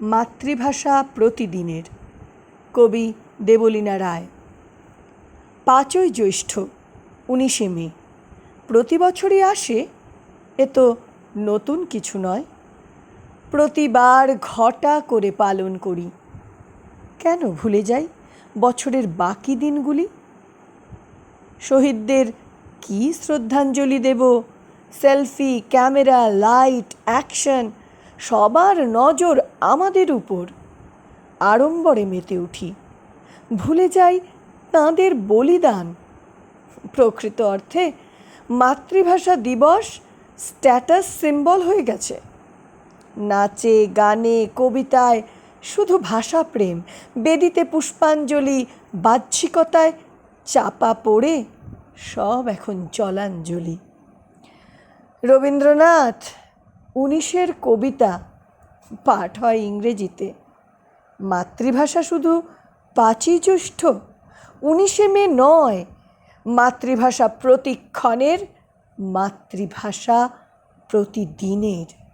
মাতৃভাষা প্রতিদিনের। কবি দেবলীনা রায়। পাঁচই জ্যৈষ্ঠ, উনিশে মে। প্রতি বছরই আসে, এ তো নতুন কিছু নয়। প্রতিবার ঘটা করে পালন করি। কেন ভুলে যাই বছরের বাকি দিনগুলি? শহীদদের কী শ্রদ্ধাঞ্জলি দেব? সেলফি, ক্যামেরা, লাইট, অ্যাকশন, সবার নজর আমাদের উপর আড়ম্বরে মেতে উঠি। ভুলে যাই তাঁদের বলিদান। প্রকৃত অর্থে মাতৃভাষা দিবস স্ট্যাটাস সিম্বল হয়ে গেছে। নাচে, গানে, কবিতায় শুধু ভাষাপ্রেম বেদিতে পুষ্পাঞ্জলি, বাহ্যিকতায় চাপা পড়ে সব এখন জলাঞ্জলি। রবীন্দ্রনাথ উনিশের কবিতা পাঠ হয় ইংরেজিতে। মাতৃভাষা শুধু পাঁচই জ্যৈষ্ঠ উনিশে মে নয় মাতৃভাষা প্রতিক্ষণের মাতৃভাষা প্রতিদিনের।